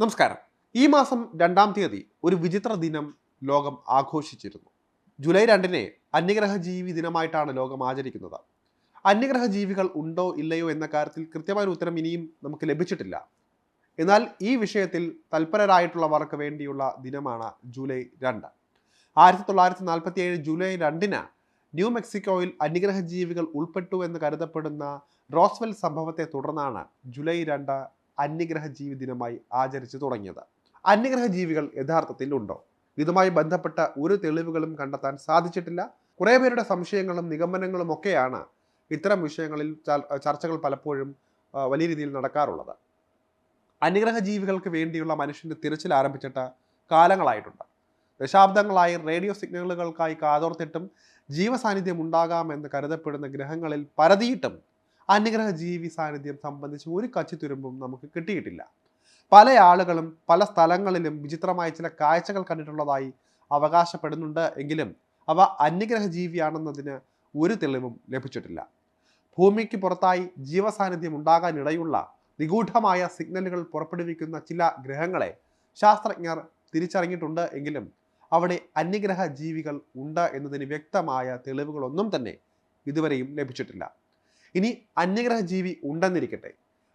നമസ്കാരം. ഈ മാസം രണ്ടാം തീയതി ഒരു വിചിത്ര ദിനം ലോകം ആഘോഷിച്ചിരുന്നു. ജൂലൈ രണ്ടിനെ അന്യഗ്രഹ ജീവി ദിനമായിട്ടാണ് ലോകം ആചരിക്കുന്നത്. അന്യഗ്രഹ ജീവികൾ ഉണ്ടോ ഇല്ലയോ എന്ന കാര്യത്തിൽ കൃത്യമായൊരു ഉത്തരം ഇനിയും നമുക്ക് ലഭിച്ചിട്ടില്ല. എന്നാൽ ഈ വിഷയത്തിൽ തൽപരരായിട്ടുള്ളവർക്ക് വേണ്ടിയുള്ള ദിനമാണ് ജൂലൈ രണ്ട്. ആയിരത്തി തൊള്ളായിരത്തി നാൽപ്പത്തി ഏഴ് ജൂലൈ രണ്ടിന് ന്യൂ മെക്സിക്കോയിൽ അന്യഗ്രഹ ജീവികൾ ഉൾപ്പെട്ടു എന്ന് കരുതപ്പെടുന്ന റോസ്വെൽ സംഭവത്തെ തുടർന്നാണ് ജൂലൈ രണ്ട് അന്യഗ്രഹ ജീവി ദിനമായി ആചരിച്ചു തുടങ്ങിയത്. അന്യഗ്രഹ ജീവികൾ യഥാർത്ഥത്തിൽ ഉണ്ടോ? ഇതുമായി ബന്ധപ്പെട്ട ഒരു തെളിവുകളും കണ്ടെത്താൻ സാധിച്ചിട്ടില്ല. കുറേ പേരുടെ സംശയങ്ങളും നിഗമനങ്ങളും ഒക്കെയാണ് ഇത്തരം വിഷയങ്ങളിൽ ചർച്ചകൾ പലപ്പോഴും വലിയ രീതിയിൽ നടക്കാറുള്ളത്. അന്യഗ്രഹ ജീവികൾക്ക് വേണ്ടിയുള്ള മനുഷ്യന്റെ തിരച്ചിൽ ആരംഭിച്ചിട്ട് കാലങ്ങളായിട്ടുണ്ട്. ദശാബ്ദങ്ങളായി റേഡിയോ സിഗ്നലുകൾക്കായി കാതോർത്തിട്ടും ജീവസാന്നിധ്യം ഉണ്ടാകാമെന്ന് കരുതപ്പെടുന്ന ഗ്രഹങ്ങളിൽ പരതിയിട്ടും അന്യഗ്രഹ ജീവി സാന്നിധ്യം സംബന്ധിച്ച് ഒരു കച്ചിത്തുരുമ്പും നമുക്ക് കിട്ടിയിട്ടില്ല. പല ആളുകളും പല സ്ഥലങ്ങളിലും വിചിത്രമായ ചില കാഴ്ചകൾ കണ്ടിട്ടുള്ളതായി അവകാശപ്പെടുന്നുണ്ട് എങ്കിലും അവ അന്യഗ്രഹ ജീവിയാണെന്നതിന് ഒരു തെളിവും ലഭിച്ചിട്ടില്ല. ഭൂമിക്ക് പുറത്തായി ജീവസാന്നിധ്യം ഉണ്ടാകാനിടയുള്ള നിഗൂഢമായ സിഗ്നലുകൾ പുറപ്പെടുവിക്കുന്ന ചില ഗ്രഹങ്ങളെ ശാസ്ത്രജ്ഞർ തിരിച്ചറിഞ്ഞിട്ടുണ്ട് എങ്കിലും അവിടെ അന്യഗ്രഹ ജീവികൾ ഉണ്ട് എന്നതിന് വ്യക്തമായ തെളിവുകളൊന്നും തന്നെ ഇതുവരെയും ലഭിച്ചിട്ടില്ല. ഇനി അന്യഗ്രഹ ജീവി ഉണ്ടെന്നിരിക്കട്ടെ.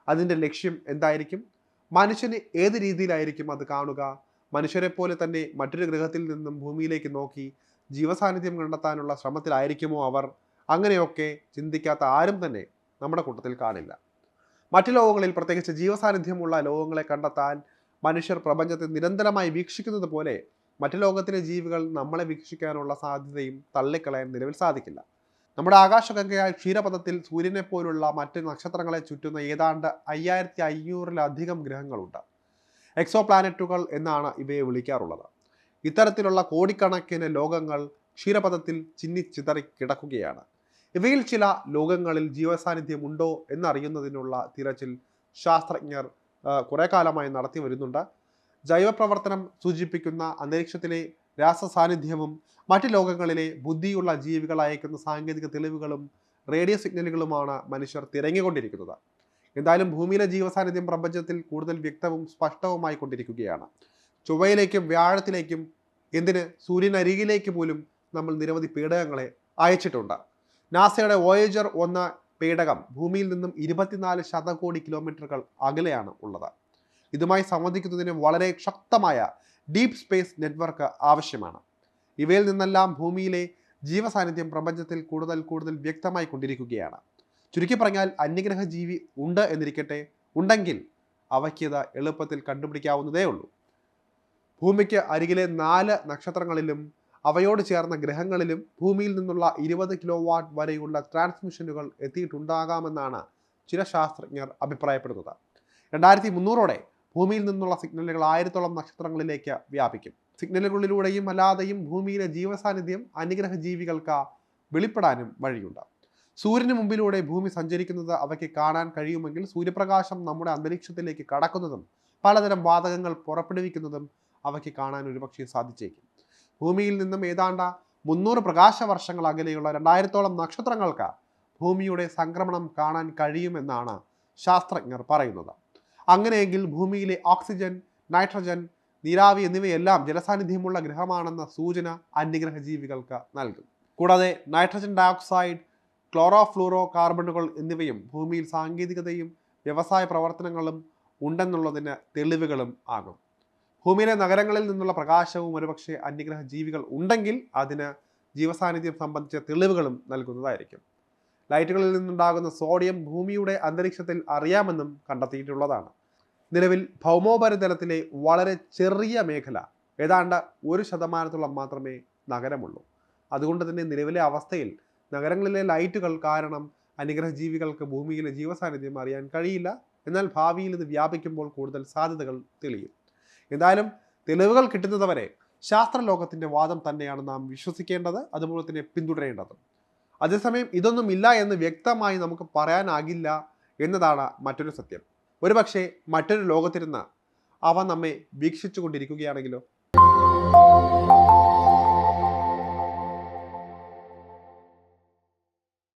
അതിന്റെ ലക്ഷ്യം എന്തായിരിക്കും? മനുഷ്യന് ഏത് രീതിയിലായിരിക്കും അത് കാണുക? മനുഷ്യരെ പോലെ തന്നെ മറ്റൊരു ഗ്രഹത്തിൽ നിന്നും ഭൂമിയിലേക്ക് നോക്കി ജീവസാന്നിധ്യം കണ്ടെത്താനുള്ള ശ്രമത്തിലായിരിക്കുമോ അവർ? അങ്ങനെയൊക്കെ ചിന്തിക്കാത്ത ആരും തന്നെ നമ്മുടെ കൂട്ടത്തിൽ കാണില്ല. മറ്റു ലോകങ്ങളിൽ പ്രത്യേകിച്ച് ജീവസാന്നിധ്യമുള്ള ലോകങ്ങളെ കണ്ടെത്താൻ മനുഷ്യർ പ്രപഞ്ചത്തെ നിരന്തരമായി വീക്ഷിക്കുന്നത് പോലെ മറ്റു ലോകത്തിലെ ജീവികൾ നമ്മളെ വീക്ഷിക്കാനുള്ള സാധ്യതയും തള്ളിക്കളയാൻ നിലവിൽ സാധിക്കില്ല. നമ്മുടെ ആകാശഗംഗയായ ക്ഷീരപഥത്തിൽ സൂര്യനെ പോലുള്ള മറ്റ് നക്ഷത്രങ്ങളെ ചുറ്റുന്ന ഏതാണ്ട് അയ്യായിരത്തി അഞ്ഞൂറിലധികം ഗ്രഹങ്ങളുണ്ട്. എക്സോ പ്ലാനറ്റുകൾ എന്നാണ് ഇവയെ വിളിക്കാറുള്ളത്. ഇത്തരത്തിലുള്ള കോടിക്കണക്കിന് ലോകങ്ങൾ ക്ഷീരപഥത്തിൽ ചിന്നിച്ചിതറി കിടക്കുകയാണ്. ഇവയിൽ ചില ലോകങ്ങളിൽ ജീവസാന്നിധ്യമുണ്ടോ എന്നറിയുന്നതിനുള്ള തിരച്ചിൽ ശാസ്ത്രജ്ഞർ കുറേ കാലമായി നടത്തി വരുന്നുണ്ട്. ജൈവപ്രവർത്തനം സൂചിപ്പിക്കുന്ന അന്തരീക്ഷത്തിലെ രാസസാന്നിധ്യവും മറ്റ് ലോകങ്ങളിലെ ബുദ്ധിയുള്ള ജീവികൾ അയക്കുന്ന സാങ്കേതിക തെളിവുകളും റേഡിയോ സിഗ്നലുകളുമാണ് മനുഷ്യർ തിരങ്ങിക്കൊണ്ടിരിക്കുന്നത്. എന്തായാലും ഭൂമിയിലെ ജീവസാന്നിധ്യം പ്രപഞ്ചത്തിൽ കൂടുതൽ വ്യക്തവും സ്പഷ്ടവുമായി കൊണ്ടിരിക്കുകയാണ്. ചൊവ്വയിലേക്കും വ്യാഴത്തിലേക്കും എന്തിന് സൂര്യനരികിലേക്ക് പോലും നമ്മൾ നിരവധി പേടകങ്ങളെ അയച്ചിട്ടുണ്ട്. നാസയുടെ വോയേജർ ഒന്ന് പേടകം ഭൂമിയിൽ നിന്നും ഇരുപത്തിനാല് ശതകോടി കിലോമീറ്ററുകൾ അകലെയാണ് ഉള്ളത്. ഇതുമായി സംബന്ധിക്കുന്നതിന് വളരെ ശക്തമായ ഡീപ്പ് സ്പേസ് നെറ്റ്വർക്ക് ആവശ്യമാണ്. ഇവയിൽ നിന്നെല്ലാം ഭൂമിയിലെ ജീവസാന്നിധ്യം പ്രപഞ്ചത്തിൽ കൂടുതൽ കൂടുതൽ വ്യക്തമായി കൊണ്ടിരിക്കുകയാണ്. ചുരുക്കി പറഞ്ഞാൽ അന്യഗ്രഹ ജീവി ഉണ്ട് എന്നിരിക്കട്ടെ ഉണ്ടെങ്കിൽ അവയ്ക്കിത് എളുപ്പത്തിൽ കണ്ടുപിടിക്കാവുന്നതേ ഉള്ളൂ. ഭൂമിക്ക് അരികിലെ നാല് നക്ഷത്രങ്ങളിലും അവയോട് ചേർന്ന ഗ്രഹങ്ങളിലും ഭൂമിയിൽ നിന്നുള്ള ഇരുപത് കിലോ വാട്ട് വരെയുള്ള ട്രാൻസ്മിഷനുകൾ എത്തിയിട്ടുണ്ടാകാമെന്നാണ് ചില ശാസ്ത്രജ്ഞർ അഭിപ്രായപ്പെടുന്നത്. രണ്ടായിരത്തി മുന്നൂറോടെ ഭൂമിയിൽ നിന്നുള്ള സിഗ്നലുകൾ ആയിരത്തോളം നക്ഷത്രങ്ങളിലേക്ക് വ്യാപിക്കും. സിഗ്നലുകളിലൂടെയും അല്ലാതെയും ഭൂമിയിലെ ജീവസാന്നിധ്യം അനുഗ്രഹ ജീവികൾക്ക് വെളിപ്പെടാനും വഴിയുണ്ട്. സൂര്യന് മുമ്പിലൂടെ ഭൂമി സഞ്ചരിക്കുന്നത് അവയ്ക്ക് കാണാൻ കഴിയുമെങ്കിൽ സൂര്യപ്രകാശം നമ്മുടെ അന്തരീക്ഷത്തിലേക്ക് കടക്കുന്നതും പലതരം വാതകങ്ങൾ പുറപ്പെടുവിക്കുന്നതും അവയ്ക്ക് കാണാൻ ഒരുപക്ഷെ സാധിച്ചേക്കും. ഭൂമിയിൽ നിന്നും ഏതാണ്ട് മുന്നൂറ് പ്രകാശ വർഷങ്ങൾ അകലെയുള്ള രണ്ടായിരത്തോളം നക്ഷത്രങ്ങൾക്ക് ഭൂമിയുടെ സംക്രമണം കാണാൻ കഴിയുമെന്നാണ് ശാസ്ത്രജ്ഞർ പറയുന്നത്. അങ്ങനെയെങ്കിൽ ഭൂമിയിലെ ഓക്സിജൻ നൈട്രജൻ നീരാവി എന്നിവയെല്ലാം ജലസാന്നിധ്യമുള്ള ഗ്രഹമാണെന്ന സൂചന അന്യഗ്രഹ ജീവികൾക്ക് നൽകും. കൂടാതെ നൈട്രജൻ ഡയോക്സൈഡ് ക്ലോറോഫ്ലൂറോ കാർബണുകൾ എന്നിവയും ഭൂമിയിൽ സാങ്കേതികതയും വ്യവസായ പ്രവർത്തനങ്ങളും ഉണ്ടെന്നുള്ളതിന് തെളിവുകളും ആകും. ഭൂമിയിലെ നഗരങ്ങളിൽ നിന്നുള്ള പ്രകാശവും ഒരുപക്ഷെ അന്യഗ്രഹ ജീവികൾ ഉണ്ടെങ്കിൽ അതിന് ജീവസാന്നിധ്യം സംബന്ധിച്ച തെളിവുകളും നൽകുന്നതായിരിക്കും. ലൈറ്റുകളിൽ നിന്നുണ്ടാകുന്ന സോഡിയം ഭൂമിയുടെ അന്തരീക്ഷത്തിൽ അറിയാമെന്നും കണ്ടെത്തിയിട്ടുള്ളതാണ്. നിലവിൽ ഭൗമോപരിതലത്തിലെ വളരെ ചെറിയ മേഖല ഏതാണ്ട് ഒരു ശതമാനത്തോളം മാത്രമേ നഗരമുള്ളൂ. അതുകൊണ്ട് തന്നെ നിലവിലെ അവസ്ഥയിൽ നഗരങ്ങളിലെ ലൈറ്റുകൾ കാരണം അനുഗ്രഹ ജീവികൾക്ക് ഭൂമിയിലെ ജീവസാന്നിധ്യം അറിയാൻ കഴിയില്ല. എന്നാൽ ഭാവിയിൽ ഇത് വ്യാപിക്കുമ്പോൾ കൂടുതൽ സാധ്യതകൾ തെളിയും. എന്തായാലും തെളിവുകൾ കിട്ടുന്നതുവരെ ശാസ്ത്രലോകത്തിന്റെ വാദം തന്നെയാണ് നാം വിശ്വസിക്കേണ്ടത് അതുപോലെ തന്നെ പിന്തുടരേണ്ടത്. അതേസമയം ഇതൊന്നും ഇല്ല എന്ന് വ്യക്തമായി നമുക്ക് പറയാനാകില്ല എന്നതാണ് മറ്റൊരു സത്യം. ഒരുപക്ഷെ മറ്റൊരു ലോകത്തിരുന്ന് അവ നമ്മെ വീക്ഷിച്ചു കൊണ്ടിരിക്കുകയാണെങ്കിലോ